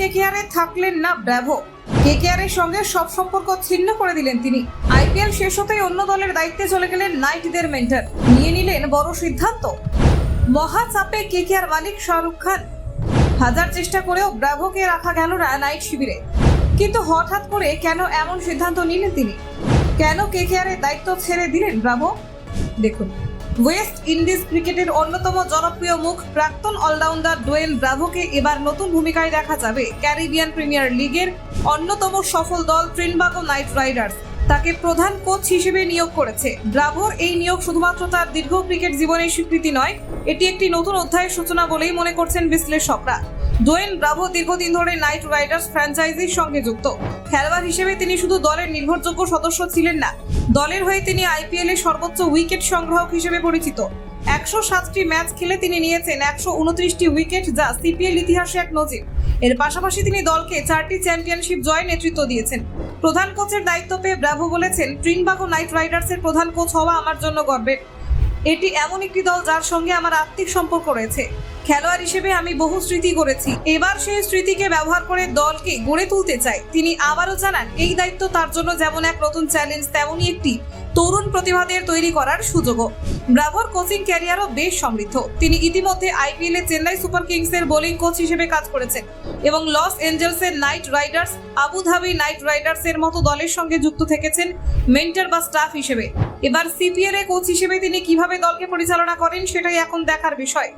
কেকেআরে থাকলেন না bravo KKR এর সঙ্গে সব সম্পর্ক ছিন্ন করে দিলেন তিনি। আইপিএল শেষ হতেই অন্য দলের দায়িত্বে চলে গেলেন নাইটদের মেন্টর। নিয়ে নিলেন বড় সিদ্ধান্ত। মহা চাপে কেকেআর মালিক শাহরুখ খান। হাজার চেষ্টা করেও ব্রাভোকে রাখা গেল না নাইট শিবিরে। কিন্তু হঠাৎ করে কেন এমন সিদ্ধান্ত নিলেন তিনি? কেন কেকেআরের দায়িত্ব ছেড়ে দিলেন ব্রাভো দেখুন। ওয়েস্ট ইন্ডিজ ক্রিকেটের অন্যতম জনপ্রিয় মুখ প্রাক্তন অলরাউন্ডার ডোয়েন ব্রাভোকে এবার নতুন ভূমিকায় দেখা যাবে। ক্যারিবিয়ান প্রিমিয়ার লিগের অন্যতম সফল দল ট্রিনবাগো নাইট রাইডার্স। তাকে প্রধান কোচ হিসেবে নিয়োগ করেছে। ব্রাভোর এই নিয়োগ শুধুমাত্র তার দীর্ঘ ক্রিকেট জীবনের স্বীকৃতি নয়, এটি একটি নতুন অধ্যায়ের সূচনা বলেই মনে করছেন বিশ্লেষকরা। ডোয়েন ব্রাভো দীর্ঘদিন ধরে নাইট রাইডার্স ফ্র্যাঞ্চাইজির সঙ্গে যুক্ত। খেলোয়াড় হিসেবে তিনি শুধু দলের নির্ভরযোগ্য সদস্য ছিলেন না, দলের হয়ে তিনি আইপিএল এর সর্বোচ্চ উইকেট সংগ্রাহক হিসেবে পরিচিত। একশো সাতটি ম্যাচ খেলে তিনি নিয়েছেন একশো উনত্রিশটি উইকেট, যা সিপিএল ইতিহাসে এক নজির। এর পাশাপাশি তিনি দলকে চারটি চ্যাম্পিয়নশিপ জয়ে নেতৃত্ব দিয়েছেন। প্রধান কোচের দায়িত্ব পেয়ে ব্রাভো বলেছেন ট্রিনবাগো নাইট রাইডার্সের প্রধান কোচ হওয়া আমার জন্য গর্বের। এটি এমন একটি দল যার সঙ্গে আমার আত্মিক সম্পর্ক রয়েছে। খেলোয়াড় হিসেবে আমি বহু স্মৃতি করেছি এবার সেই স্মৃতিকে ব্যবহার করে দলকে গড়ে তুলতে চাই তিনি আবারও জানান, এই দায়িত্ব তার জন্য যেমন এক নতুন চ্যালেঞ্জ, তেমনই একটি তরুণ প্রতিভাদের তৈরি করার সুযোগও। ব্রাভোর কোচিং ক্যারিয়ারও বেশ সমৃদ্ধ। তিনি ইতিমধ্যে আইপিএল এ চেন্নাই সুপার কিংসের বোলিং কোচ হিসেবে কাজ করেছেন এবং Los এঞ্জেলসের Knight Riders, Abu Dhabi Knight Riders এর মতো দলের সঙ্গে যুক্ত থেকেছেন মেন্টর বা স্টাফ হিসেবে। এবার সিপিএল এ কোচ হিসেবে তিনি কীভাবে দলকে পরিচালনা করেন, সেটাই এখন দেখার বিষয়।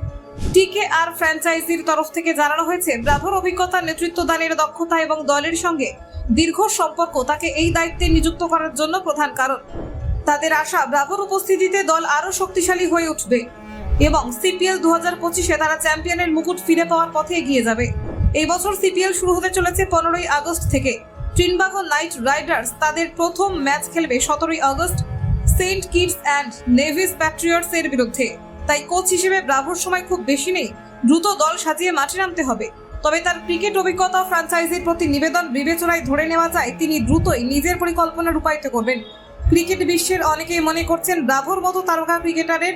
টিকে আর ফ্র্যাঞ্চাইজির তরফ থেকে জানানো হয়েছে, ব্রাভোর অভিজ্ঞতা নেতৃত্ব দানের দক্ষতা এবং দলের সঙ্গে দীর্ঘ সম্পর্ক, তাকে এই দায়িত্বে নিযুক্ত করার জন্য প্রধান কারণ। তাদের আশা, ব্রাভোর উপস্থিতিতে দল আরও শক্তিশালী হয়ে উঠবে এবং সিপিএল দু হাজার পঁচিশে তারা চ্যাম্পিয়নের মুকুট ফিরে পাওয়ার পথে এগিয়ে যাবে। এই বছর সিপিএল শুরু হতে চলেছে পনেরোই আগস্ট থেকে। ট্রিনবাগো নাইট রাইডার্স তাদের প্রথম ম্যাচ খেলবে সতেরোই August Saint Kitts and Nevis Patriots এর বিরুদ্ধে। তাই কোচ হিসেবে ব্রাভোর সময় খুব বেশি নেই। দ্রুত দল সাজিয়ে মাঠে নামতে হবে। তবে তার ক্রিকেট অভিজ্ঞতা ও ফ্র্যাঞ্চাইজির প্রতি নিবেদন বিবেচনায় ধরে নেওয়া যায়, তিনি দ্রুতই নিজের পরিকল্পনা রূপায়িত করবেন। ক্রিকেট বিশ্বের অনেকেই মনে করছেন ব্রাভোর মতো তারকা ক্রিকেটারের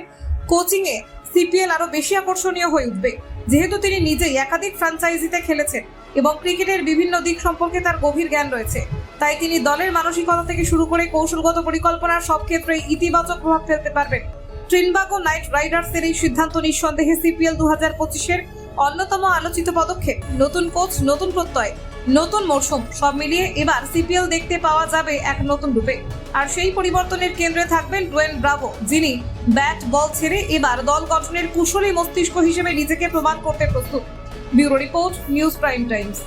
কোচিংয়ে সিপিএল আরও বেশি আকর্ষণীয় হয়ে উঠবে। যেহেতু তিনি নিজেই একাধিক ফ্রাঞ্চাইজিতে খেলেছেন এবং ক্রিকেটের বিভিন্ন দিক সম্পর্কে তার গভীর জ্ঞান রয়েছে। তাই তিনি দলের মানসিকতা থেকে শুরু করে কৌশলগত পরিকল্পনার সব ক্ষেত্রেই ইতিবাচক প্রভাব ফেলতে পারবেন। ট্রিনবাগো নাইট রাইডার্সের এই সিদ্ধান্ত নিঃসন্দেহে সিপিএল দু হাজার পঁচিশের অন্যতম আলোচিত পদক্ষেপ। নতুন কোচ, নতুন প্রত্যয়, নতুন মরশুম, সব মিলিয়ে এবার সিপিএল দেখতে পাওয়া যাবে এক নতুন রূপে। আর সেই পরিবর্তনের কেন্দ্রে থাকবেন ডোয়েন ব্রাভো, যিনি ব্যাট, বল ছেড়ে এবার দল গঠনের কুশলী মস্তিষ্ক হিসেবে নিজেকে প্রমাণ করতে প্রস্তুত। Bureau report, News Prime Times.